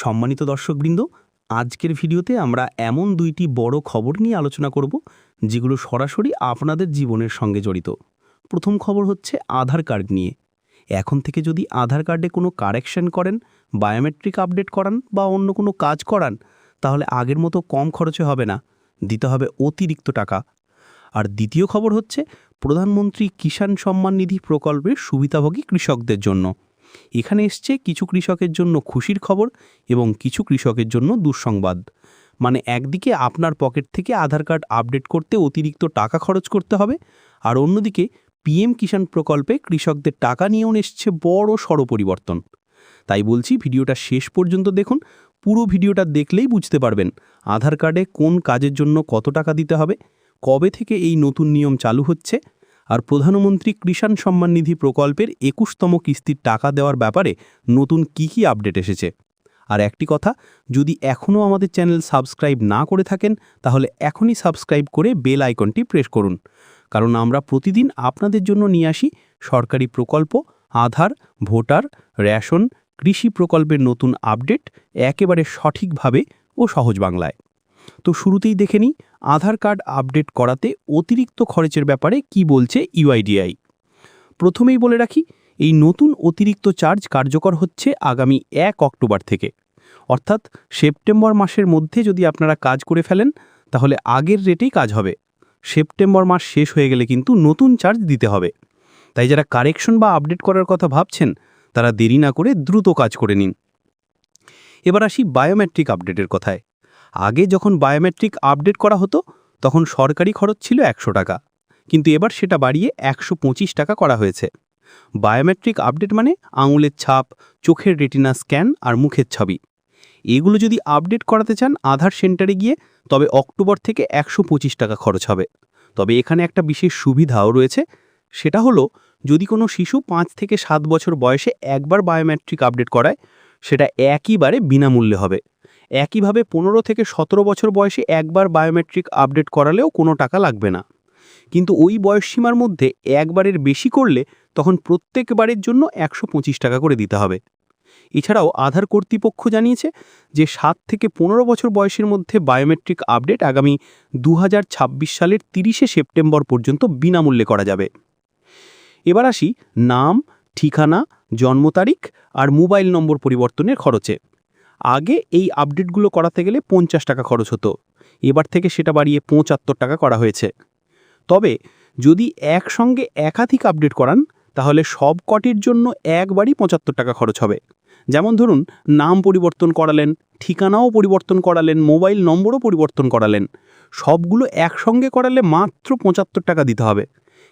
সম্মানিত দর্শকবৃন্দ, আজকের ভিডিওতে আমরা এমন দুইটি বড় খবর নিয়ে আলোচনা করব, যেগুলো সরাসরি আপনাদের জীবনের সঙ্গে জড়িত। প্রথম খবর হচ্ছে আধার কার্ড নিয়ে। এখন থেকে যদি আধার কার্ডে কোনো কারেকশন করেন, বায়োমেট্রিক আপডেট করান বা অন্য কোনো কাজ করান, তাহলে আগের মতো কম খরচে হবে না, দিতে হবে অতিরিক্ত টাকা। আর দ্বিতীয় খবর হচ্ছে, প্রধানমন্ত্রী কিষাণ সম্মান নিধি প্রকল্পের সুবিধাভোগী কৃষকদের জন্য। এখানে এসছে কিছু কৃষকের জন্য খুশির খবর এবং কিছু কৃষকের জন্য দুঃসংবাদ। মানে একদিকে আপনার পকেট থেকে আধার কার্ড আপডেট করতে অতিরিক্ত টাকা খরচ করতে হবে, আর অন্যদিকে পিএম কিষাণ প্রকল্পে কৃষকদের টাকা নিয়েও এসছে বড় সড় পরিবর্তন। তাই বলছি ভিডিওটা শেষ পর্যন্ত দেখুন, পুরো ভিডিওটা দেখলেই বুঝতে পারবেন আধার কার্ডে কোন কাজের জন্য কত টাকা দিতে হবে, কবে থেকে এই নতুন নিয়ম চালু হচ্ছে আর প্রধানমন্ত্রী কিষাণ সম্মান নিধি প্রকল্পের একুশতম কিস্তির টাকা দেওয়ার ব্যাপারে নতুন কি কি আপডেট এসেছে? আর একটি কথা, যদি এখনও আমাদের চ্যানেল সাবস্ক্রাইব না করে থাকেন, তাহলে এখনই সাবস্ক্রাইব করে বেল আইকনটি প্রেস করুন। কারণ আমরা প্রতিদিন আপনাদের জন্য নিয়ে আসি সরকারি প্রকল্প, আধার, ভোটার, রেশন, কৃষি প্রকল্পের নতুন আপডেট একেবারে সঠিকভাবে ও সহজ বাংলায়। তো শুরুতেই দেখে নিই, আধার কার্ড আপডেট করাতে অতিরিক্ত খরচের ব্যাপারে কি বলছে ইউআইডিআই প্রথমেই বলে রাখি, এই নতুন অতিরিক্ত চার্জ কার্যকর হচ্ছে আগামী এক অক্টোবর থেকে। অর্থাৎ সেপ্টেম্বর মাসের মধ্যে যদি আপনারা কাজ করে ফেলেন, তাহলে আগের রেটেই কাজ হবে। সেপ্টেম্বর মাস শেষ হয়ে গেলে কিন্তু নতুন চার্জ দিতে হবে। তাই যারা কারেকশন বা আপডেট করার কথা ভাবছেন, তারা দেরি না করে দ্রুত কাজ করে নিন। এবার আসি বায়োমেট্রিক আপডেটের কথায়। আগে যখন বায়োমেট্রিক আপডেট করা হতো, তখন সরকারি খরচ ছিল একশো টাকা। কিন্তু এবার সেটা বাড়িয়ে একশো পঁচিশ টাকা করা হয়েছে। বায়োমেট্রিক আপডেট মানে আঙুলের ছাপ, চোখের রেটিনা স্ক্যান আর মুখের ছবি। এগুলো যদি আপডেট করাতে চান আধার সেন্টারে গিয়ে, তবে অক্টোবর থেকে একশো পঁচিশ টাকা খরচ হবে। তবে এখানে একটা বিশেষ সুবিধাও রয়েছে, সেটা হলো যদি কোনো শিশু পাঁচ থেকে সাত বছর বয়সে একবার বায়োমেট্রিক আপডেট করায়, সেটা একইবারে বিনামূল্যে হবে। একইভাবে পনেরো থেকে সতেরো বছর বয়সে একবার বায়োমেট্রিক আপডেট করালেও কোনো টাকা লাগবে না। কিন্তু ওই বয়সসীমার মধ্যে একবারের বেশি করলে তখন প্রত্যেকবারের জন্য একশো পঁচিশ টাকা করে দিতে হবে। এছাড়াও আধার কর্তৃপক্ষ জানিয়েছে যে সাত থেকে পনেরো বছর বয়সের মধ্যে বায়োমেট্রিক আপডেট আগামী দু হাজার ছাব্বিশ সালের তিরিশে সেপ্টেম্বর পর্যন্ত বিনামূল্যে করা যাবে। এবার আসি নাম, ঠিকানা, জন্ম তারিখ আর মোবাইল নম্বর পরিবর্তনের খরচে। আগে এই আপডেটগুলো করাতে গেলে পঞ্চাশ টাকা খরচ হতো। এবার থেকে সেটা বাড়িয়ে পঁচাত্তর টাকা করা হয়েছে। তবে যদি একসঙ্গে একাধিক আপডেট করান, তাহলে সব কটির জন্য একবারই পঁচাত্তর টাকা খরচ হবে। যেমন ধরুন, নাম পরিবর্তন করালেন, ঠিকানাও পরিবর্তন করালেন, মোবাইল নম্বরও পরিবর্তন করালেন। সবগুলো একসঙ্গে করালে মাত্র পঁচাত্তর টাকা দিতে হবে।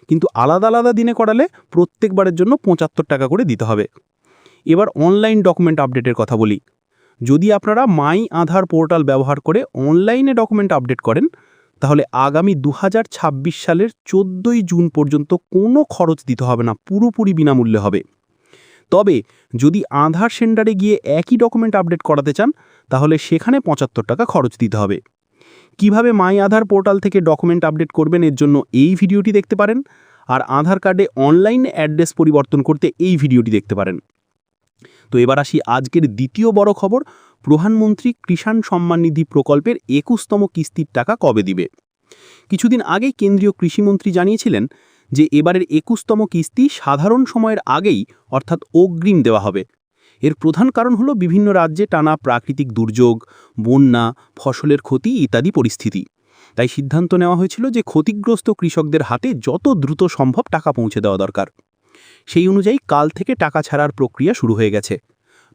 কিন্তু আলাদা আলাদা দিনে করালে প্রত্যেকবারের জন্য পঁচাত্তর টাকা করে দিতে হবে। এবার অনলাইন ডকুমেন্ট আপডেটের কথা বলি। যদি আপনারা মাই আধার পোর্টাল ব্যবহার করে অনলাইনে ডকুমেন্ট আপডেট করেন, তাহলে আগামী দু হাজার ছাব্বিশ সালের চোদ্দোই জুন পর্যন্ত কোনো খরচ দিতে হবে না, পুরোপুরি বিনামূল্যে হবে। তবে যদি আধার সেন্টারে গিয়ে একই ডকুমেন্ট আপডেট করাতে চান, তাহলে সেখানে পঁচাত্তর টাকা খরচ দিতে হবে। কীভাবে মাই আধার পোর্টাল থেকে ডকুমেন্ট আপডেট করবেন, এর জন্য এই ভিডিওটি দেখতে পারেন, আর আধার কার্ডে অনলাইন অ্যাড্রেস পরিবর্তন করতে এই ভিডিওটি দেখতে পারেন। তো এবার আসি আজকের দ্বিতীয় বড় খবর। প্রধানমন্ত্রী কিষাণ সম্মান নিধি প্রকল্পের একুশতম কিস্তির টাকা কবে দিবে? কিছুদিন আগেই কেন্দ্রীয় কৃষিমন্ত্রী জানিয়েছিলেন যে এবারের একুশতম কিস্তি সাধারণ সময়ের আগেই, অর্থাৎ অগ্রিম দেওয়া হবে। এর প্রধান কারণ হলো বিভিন্ন রাজ্যে টানা প্রাকৃতিক দুর্যোগ, বন্যা, ফসলের ক্ষতি ইত্যাদি পরিস্থিতি। তাই সিদ্ধান্ত নেওয়া হয়েছিল যে ক্ষতিগ্রস্ত কৃষকদের হাতে যত দ্রুত সম্ভব টাকা পৌঁছে দেওয়া দরকার। সেই অনুযায়ী কাল থেকে টাকা ছাড়ার প্রক্রিয়া শুরু হয়ে গেছে।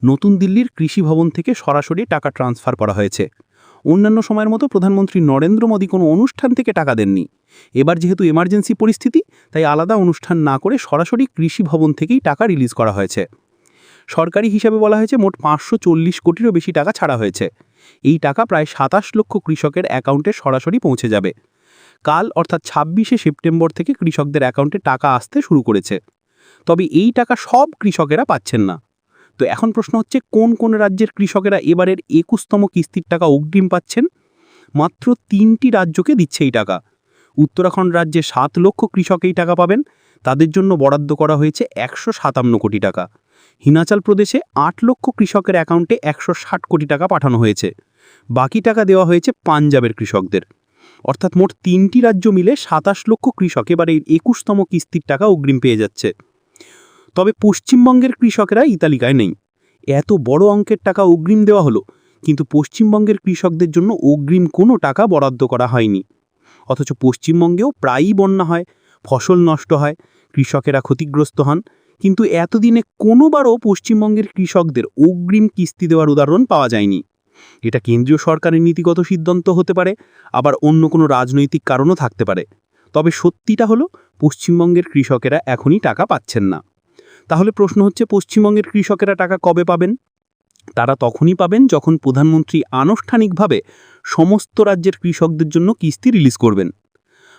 নতুন দিল্লির কৃষি ভবন থেকে সরাসরি টাকা ট্রান্সফার করা হয়েছে। অন্যান্য সময়ের মতো প্রধানমন্ত্রী নরেন্দ্র মোদী কোনো অনুষ্ঠান থেকে টাকা দেননি। এবার যেহেতু এমার্জেন্সি পরিস্থিতি, তাই আলাদা অনুষ্ঠান না করে সরাসরি কৃষি ভবন থেকেই টাকা রিলিজ করা হয়েছে। সরকারি হিসাবে বলা হয়েছে মোট পাঁচশো চল্লিশ কোটিরও বেশি টাকা ছাড়া হয়েছে। এই টাকা প্রায় সাতাশ লক্ষ কৃষকের অ্যাকাউন্টে সরাসরি পৌঁছে যাবে। কাল অর্থাৎ ছাব্বিশে সেপ্টেম্বর থেকে কৃষকদের অ্যাকাউন্টে টাকা আসতে শুরু করেছে। তবে এই টাকা সব কৃষকেরা পাচ্ছেন না। তো এখন প্রশ্ন হচ্ছে, কোন কোন রাজ্যের কৃষকেরা এবারের একুশতম কিস্তির টাকা অগ্রিম পাচ্ছেন? মাত্র তিনটি রাজ্যকে দিচ্ছে এই টাকা। উত্তরাখণ্ড রাজ্যে সাত লক্ষ কৃষক এই টাকা পাবেন। তাদের জন্য বরাদ্দ করা হয়েছে একশো সাতান্ন কোটি টাকা। হিমাচল প্রদেশে আট লক্ষ কৃষকের অ্যাকাউন্টে একশো ষাট কোটি টাকা পাঠানো হয়েছে। বাকি টাকা দেওয়া হয়েছে পাঞ্জাবের কৃষকদের। অর্থাৎ মোট তিনটি রাজ্য মিলে সাতাশ লক্ষ কৃষক এবার একুশতম কিস্তির টাকা অগ্রিম পেয়ে যাচ্ছে। তবে পশ্চিমবঙ্গের কৃষকেরা এই তালিকায় নেই। এত বড় অঙ্কের টাকা অগ্রিম দেওয়া হলো, কিন্তু পশ্চিমবঙ্গের কৃষকদের জন্য অগ্রিম কোনো টাকা বরাদ্দ করা হয়নি। অথচ পশ্চিমবঙ্গেও প্রায়ই বন্যা হয়, ফসল নষ্ট হয়, কৃষকেরা ক্ষতিগ্রস্ত হন, কিন্তু এতদিনে কোনোবারও পশ্চিমবঙ্গের কৃষকদের অগ্রিম কিস্তি দেওয়ার উদাহরণ পাওয়া যায়নি। এটা কেন্দ্রীয় সরকারের নীতিগত সিদ্ধান্ত হতে পারে, আবার অন্য কোনো রাজনৈতিক কারণও থাকতে পারে। তবে সত্যিটা হলো, পশ্চিমবঙ্গের কৃষকেরা এখনই টাকা পাচ্ছেন না। তাহলে প্রশ্ন হচ্ছে, পশ্চিমবঙ্গের কৃষকেরা টাকা কবে পাবেন? তারা তখনই পাবেন যখন প্রধানমন্ত্রী আনুষ্ঠানিকভাবে সমস্ত রাজ্যের কৃষকদের জন্য কিস্তি রিলিজ করবেন।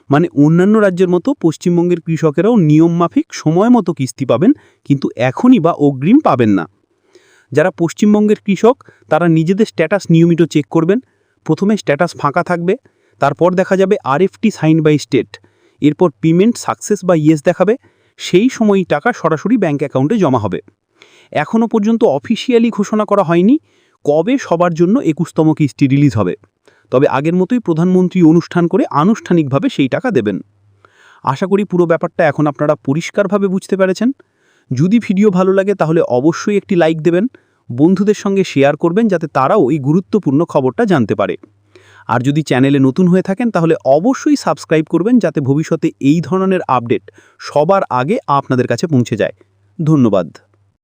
মানে অন্যান্য রাজ্যের মতো পশ্চিমবঙ্গের কৃষকেরাও নিয়মমাফিক সময় মতো কিস্তি পাবেন, কিন্তু এখনই বা অগ্রিম পাবেন না। যারা পশ্চিমবঙ্গের কৃষক, তারা নিজেদের স্ট্যাটাস নিয়মিত চেক করবেন। প্রথমে স্ট্যাটাস ফাঁকা থাকবে, তারপর দেখা যাবে আরএফটি সাইন বাই স্টেট। এরপর পেমেন্ট সাকসেস বা ইয়েস দেখাবে সেই সময় টাকা সরাসরি ব্যাঙ্ক অ্যাকাউন্টে জমা হবে। এখনও পর্যন্ত অফিসিয়ালি ঘোষণা করা হয়নি কবে সবার জন্য একুশতম কিস্তি রিলিজ হবে। তবে আগের মতোই প্রধানমন্ত্রী অনুষ্ঠান করে আনুষ্ঠানিকভাবে সেই টাকা দেবেন। আশা করি পুরো ব্যাপারটা এখন আপনারা পরিষ্কারভাবে বুঝতে পেরেছেন। যদি ভিডিও ভালো লাগে তাহলে অবশ্যই একটি লাইক দেবেন। বন্ধুদের সঙ্গে শেয়ার করবেন যাতে তারাও এই গুরুত্বপূর্ণ খবরটা জানতে পারে। আর যদি চ্যানেলে নতুন হয়ে থাকেন, তাহলে অবশ্যই সাবস্ক্রাইব করবেন যাতে ভবিষ্যতে এই ধরনের আপডেট সবার আগে আপনাদের কাছে পৌঁছে যায়। ধন্যবাদ।